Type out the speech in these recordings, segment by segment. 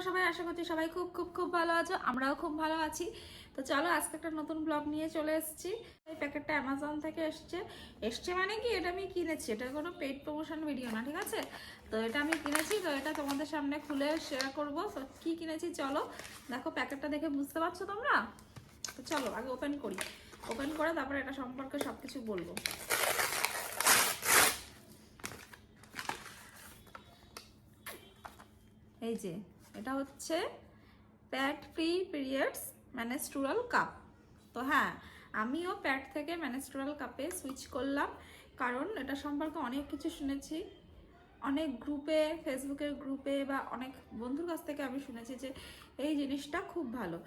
তোমরা সবাই আশা করছি সবাই খুব খুব খুব ভালো আছো, আমরাও খুব ভালো আছি। তো চলো, আজকে একটা নতুন ব্লগ নিয়ে চলে এসেছি। এই প্যাকেটটা অ্যামাজন থেকে এসছে। এসছে মানে কি? এটা আমি কিনেছি। এটা কোনো পেড প্রমোশন ভিডিও না, ঠিক আছে? তো এটা আমি কিনেছি, তো এটা তোমাদের সামনে খুলে শেয়ার করব। তো কী কিনেছি চলো, দেখো প্যাকেটটা দেখে বুঝতে পারছ তোমরা? তো চলো, আগে ওপেন করি। ওপেন করে তারপরে এটা সম্পর্কে সব কিছু বলব। এই যে এটা হচ্ছে pad free periods menstrual cup তো হ্যাঁ আমিও প্যাড থেকে ম্যানেস্ট্রুরাল কাপে সুইচ করলাম, কারণ এটা সম্পর্কে অনেক কিছু শুনেছি। অনেক গ্রুপে ফেসবুকের গ্রুপে বা অনেক বন্ধুর কাছ থেকে আমি শুনেছি যে এই জিনিসটা খুব ভালো।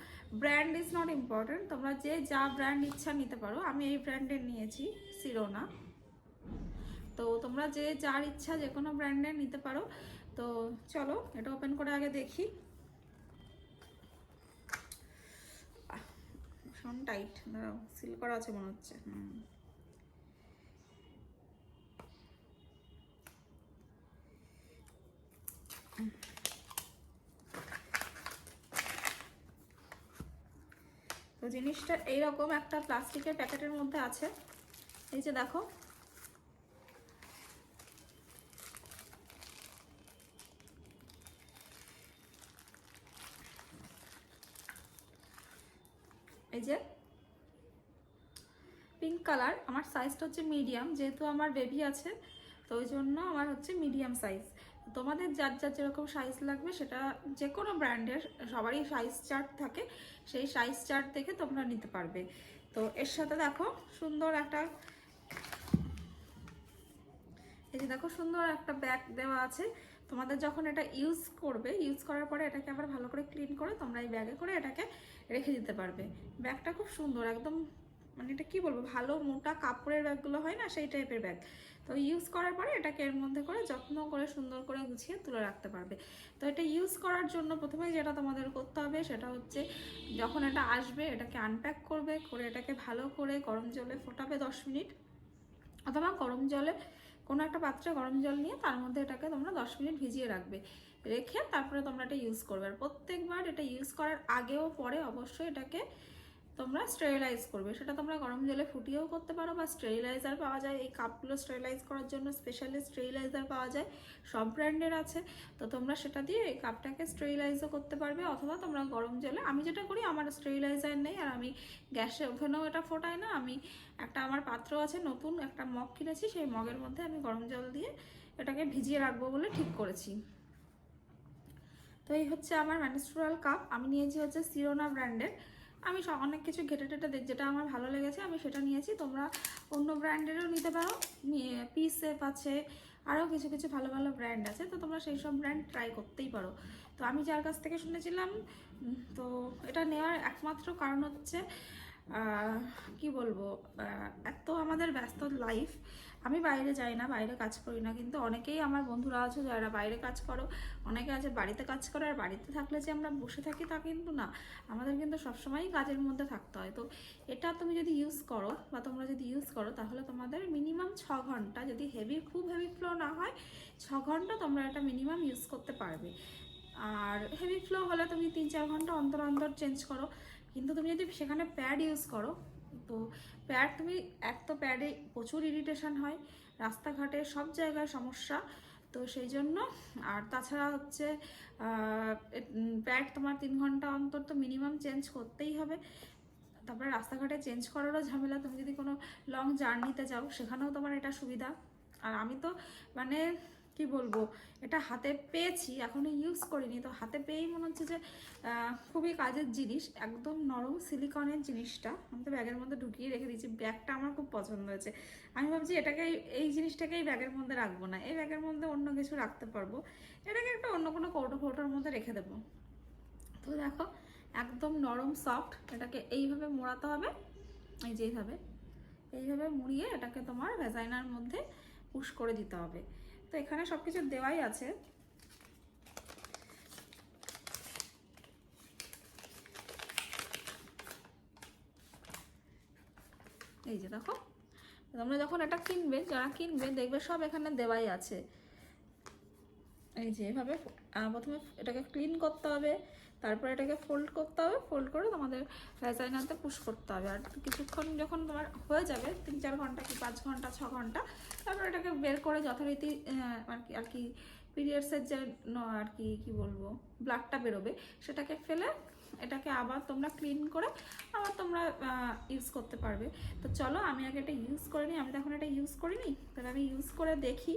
ব্র্যান্ড ইজ নট ইম্পর্টেন্ট তোমরা যে যা ব্র্যান্ড ইচ্ছা নিতে পারো। আমি এই ব্র্যান্ডের নিয়েছি সিরোনা তো তোমরা যে যার ইচ্ছা যে কোনো ব্র্যান্ডের নিতে পারো। তো চলো, এটা ওপেন করে আগে দেখি। ভীষণ টাইট দাঁড়াও সিল করা আছে মনে হচ্ছে। তো জিনিসটা এইরকম একটা প্লাস্টিকের প্যাকেটের মধ্যে আছে। এই যে দেখো এই যে পিঙ্ক কালার আমার সাইজটা হচ্ছে মিডিয়াম যেহেতু আমার বেবি আছে, তো ওই জন্য আমার হচ্ছে মিডিয়াম সাইজ তোমাদের যার যার যেরকম সাইজ লাগবে, সেটা যে কোনো ব্র্যান্ডের সবারই সাইজ চার্ট থাকে, সেই সাইজ চার্ট দেখে তোমরা নিতে পারবে। তো এর সাথে দেখো, সুন্দর একটা, এই যে দেখো, সুন্দর একটা ব্যাগ দেওয়া আছে। তোমাদের যখন এটা ইউজ করবে ইউজ করার পরে এটাকে আবার ভালো করে ক্লিন করে তোমরা এই ব্যাগে করে এটাকে রেখে দিতে পারবে। ব্যাগটা খুব সুন্দর, একদম মানে এটা কি বলব, ভালো মোটা কাপড়ের ব্যাগগুলো হয় না, সেই টাইপের ব্যাগ তো ইউজ করার পরে এটাকে এর মধ্যে করে যত্ন করে সুন্দর করে গুছিয়ে তুলে রাখতে পারবে। তো এটা ইউজ করার জন্য প্রথমে যেটা তোমাদের করতে হবে সেটা হচ্ছে যখন এটা আসবে, এটাকে আনপ্যাক করবে, করে এটাকে ভালো করে গরম জলে ফোটাবে দশ মিনিট, অথবা গরম জলে কোনো একটা পাত্রে গরম জল নিয়ে তার মধ্যে এটাকে তোমরা দশ মিনিট ভিজিয়ে রাখবে। রেখে তারপরে তোমরা এটা ইউজ করবে। আর প্রত্যেকবার এটা ইউজ করার আগেও পরে অবশ্যই এটাকে তোমরা স্টেরিলাইজ করবে। সেটা তোমরা গরম জলে ফুটিয়েও করতে পারো বা স্টেরিলাইজার পাওয়া যায়। এই কাপগুলো স্টেরিলাইজ করার জন্য স্পেশালি স্টেরিলাইজার পাওয়া যায়। সব ব্র্যান্ডের আছে। তো তোমরা সেটা দিয়ে এই কাপটাকে স্টেরিলাইজও করতে পারবে। অথবা তোমরা গরম জলে, আমি যেটা করি, আমার স্টেরিলাইজার নেই আর আমি গ্যাসে ওভেনেও এটা ফোটাই না। আমি একটা আমার পাত্র আছে নতুন একটা মগ কিনেছি, সেই মগের মধ্যে আমি গরম জল দিয়ে এটাকে ভিজিয়ে রাখব বলে ঠিক করেছি। তো এই হচ্ছে আমার ম্যানিস্ট্রুরাল কাপ আমি নিয়েছি হচ্ছে সিরোনা ব্র্যান্ডের আমি অনেক কিছু ঘেটে টেটে যেটা আমার ভালো লেগেছে, আমি সেটা নিয়েছি। তোমরা অন্য ব্র্যান্ডেরও নিতে পারো। পি সেফ আছে, আরও কিছু কিছু ভালো ভালো ব্র্যান্ড আছে, তো তোমরা সেই সব ব্র্যান্ড ট্রাই করতেই পারো। তো আমি যার কাছ থেকে শুনেছিলাম তো এটা নেওয়ার একমাত্র কারণ হচ্ছে কি বলব? এত আমাদের ব্যস্ত লাইফ আমি বাইরে যাই না, বাইরে কাজ করি না, কিন্তু অনেকেই আমার বন্ধুরা আছে যারা বাইরে কাজ করো, অনেকে আছে বাড়িতে কাজ করে, আর বাড়িতে থাকলে যে আমরা বসে থাকি তা কিন্তু না। আমাদের কিন্তু সবসময়ই কাজের মধ্যে থাকতে হয়। তো এটা তুমি যদি ইউজ করো বা তোমরা যদি ইউজ করো, তাহলে তোমাদের মিনিমাম ছ ঘণ্টা যদি হেভি খুব হেভি ফ্লো না হয়, ছ ঘণ্টা তোমরা এটা মিনিমাম ইউজ করতে পারবে। আর হেভি ফ্লো হলে তুমি তিন চার ঘণ্টা অন্তর অন্তর চেঞ্জ করো। কিন্তু তুমি যদি সেখানে প্যাড ইউজ করো, তো প্যাড তুমি, এক তো প্যাডে প্রচুর ইরিটেশন হয়, রাস্তাঘাটে সব জায়গায় সমস্যা, তো সেই জন্য, আর তাছাড়া হচ্ছে প্যাড তোমার তিন ঘণ্টা অন্তর তো মিনিমাম চেঞ্জ করতেই হবে। তারপরে রাস্তাঘাটে চেঞ্জ করারও ঝামেলা, তুমি যদি কোনো লং জার্নিতে যাও, সেখানেও তোমার এটা সুবিধা। আর আমি তো মানে কি বলব, এটা হাতে পেয়েছি, এখনও ইউজ করিনি। তো হাতে পেয়েই মনে হচ্ছে যে খুবই কাজের জিনিস, একদম নরম সিলিকনের জিনিসটা আমি তো ব্যাগের মধ্যে ঢুকিয়ে রেখে দিয়েছি, ব্যাগটা আমার খুব পছন্দ হয়েছে। আমি ভাবছি এটাকে, এই জিনিসটাকেই ব্যাগের মধ্যে রাখব না, এই ব্যাগের মধ্যে অন্য কিছু রাখতে পারব, এটাকে একটা অন্য কোনো কৌটো ফৌটোর মধ্যে রেখে দেবো। তো দেখো, একদম নরম সফট এটাকে এইভাবে মোড়াতে হবে, এই যে এইভাবে এইভাবে মুড়িয়ে এটাকে তোমার ভেজাইনার মধ্যে পুশ করে দিতে হবে। তো এখানে সব কিছু দেওয়াই আছে। এই যে দেখো, তোমরা যখন এটা কিনবে, যারা কিনবে, দেখবে সব এখানে দেওয়াই আছে। এই যে এভাবে প্রথমে এটাকে ক্লিন করতে হবে, তারপরে এটাকে ফোল্ড করতে হবে ফোল্ড করে তোমাদের ভ্যাজাইনাতে পুশ করতে হবে। আর কিছুক্ষণ যখন তোমার হয়ে যাবে, তিন চার ঘণ্টা কি পাঁচ ঘণ্টা, ছ ঘণ্টা, তারপর এটাকে বের করে যথারীতি আর কি আর কি পিরিয়ডসের যে আর কি কি বলব ব্লাডটা বেরোবে, সেটাকে ফেলে এটাকে আবার তোমরা ক্লিন করে আবার তোমরা ইউজ করতে পারবে। তো চলো আমি আগে এটা ইউজ করে নিই। আমি তো এখন এটা ইউজ করিনি। তাহলে আমি ইউজ করে দেখি।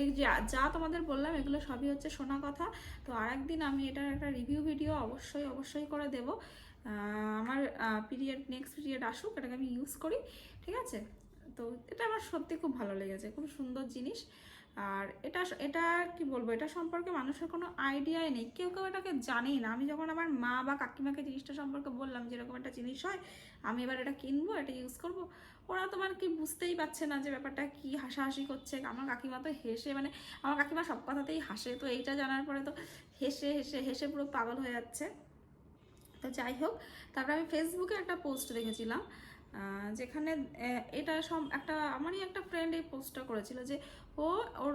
এই যা যা তোমাদের বললাম, এগুলো সবই হচ্ছে শোনা কথা। তো আরেকদিন আমি এটার একটা রিভিউ ভিডিও অবশ্যই অবশ্যই করে দেব। আমার পিরিয়ড নেক্সট পিরিয়ড আসুক, এটাকে আমি ইউজ করি। ঠিক আছে? তো এটা আমার সত্যি খুব ভালো লেগেছে। খুব সুন্দর জিনিস। আর এটা এটা কি বলব, এটা সম্পর্কে মানুষের কোনো আইডিয়াই নেই। কেউ কেউ এটাকে জানেই না। আমি যখন আমার মা বা কাকিমাকে জিনিসটা সম্পর্কে বললাম যে এরকম একটা জিনিস হয়, আমি এবার এটা কিনবো, এটা ইউজ করব, ওরা তোমার কি বুঝতেই পারছে না যে ব্যাপারটা কি হাসাহাসি করছে। আমার কাকিমা তো হেসে মানে আমার কাকিমা সব কথাতেই হাসে, তো এইটা জানার পরে তো হেসে হেসে হেসে পুরো পাগল হয়ে যাচ্ছে। তো যাই হোক, তারপরে আমি ফেসবুকে একটা পোস্ট দেখেছিলাম যেখানে এটা সব একটা, আমারই একটা ফ্রেন্ড এই পোস্টটা করেছিল যে ও ওর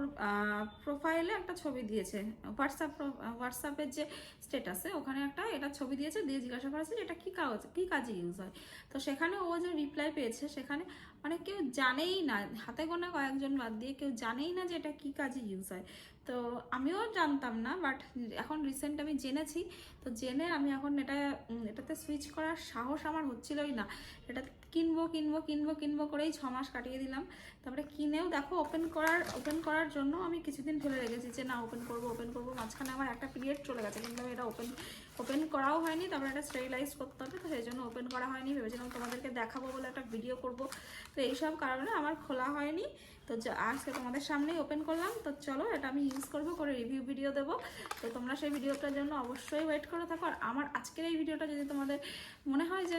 প্রোফাইলে একটা ছবি দিয়েছে হোয়াটসঅ্যাপ হোয়াটসঅ্যাপের যে স্টেটাসে ওখানে একটা এটা ছবি দিয়েছে, দিয়ে জিজ্ঞাসা করেছে যে এটা কী কাজ কী কাজে ইউজ হয়? তো সেখানে ও যে রিপ্লাই পেয়েছে সেখানে মানে কেউ জানেই না, হাতে গোনা কয়েকজন বাদ দিয়ে কেউ জানেই না যে এটা কী কাজে ইউজ হয়। তো আমিও জানতাম না বাট এখন রিসেন্ট আমি জেনেছি। তো জেনে আমি এখন এটা এটাতে সুইচ করার সাহস আমার হচ্ছিলই না। এটা কিনবো কিনবো কিনবো কিনবো করেই ছ মাস কাটিয়ে দিলাম। তারপরে কিনেও দেখো ওপেন করার ওপেন করার জন্য আমি কিছুদিন ফেলে রেখেছি যে না ওপেন করব ওপেন করব। মাঝখানে আমার একটা পিরিয়ড চলে গেছে, কিন্তু আমি এটা ওপেন ওপেন করাও হয়নি। তারপরে এটা স্টেরিলাইজ করতে হবে, তো সেই জন্য ওপেন করা হয়নি। ভেবেছিলাম তোমাদেরকে দেখাবো বলে একটা ভিডিও করব। তো এইসব কারণে আমার খোলা হয়নি। তো আজকে তোমাদের সামনেই ওপেন করলাম। তো চলো, এটা আমি ইউজ করব, করে রিভিউ ভিডিও দেবো। তো তোমরা সেই ভিডিওটার জন্য অবশ্যই ওয়েট করে থাকো। আর আমার আজকের এই ভিডিওটা যদি তোমাদের মনে হয় যে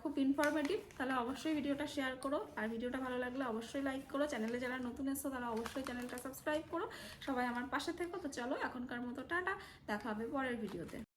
খুব ইনফরমেটিভ তাহলে অবশ্যই ভিডিওটা শেয়ার করো। আর ভিডিওটা ভালো লাগলে অবশ্যই লাইক করো। চ্যানেলে যারা নতুন এসছো, তারা অবশ্যই চ্যানেলটা সাবস্ক্রাইব করো। সবাই আমার পাশে থেকো। তো চলো, এখনকার মতো টাটা। দেখা হবে পরের ভিডিওতে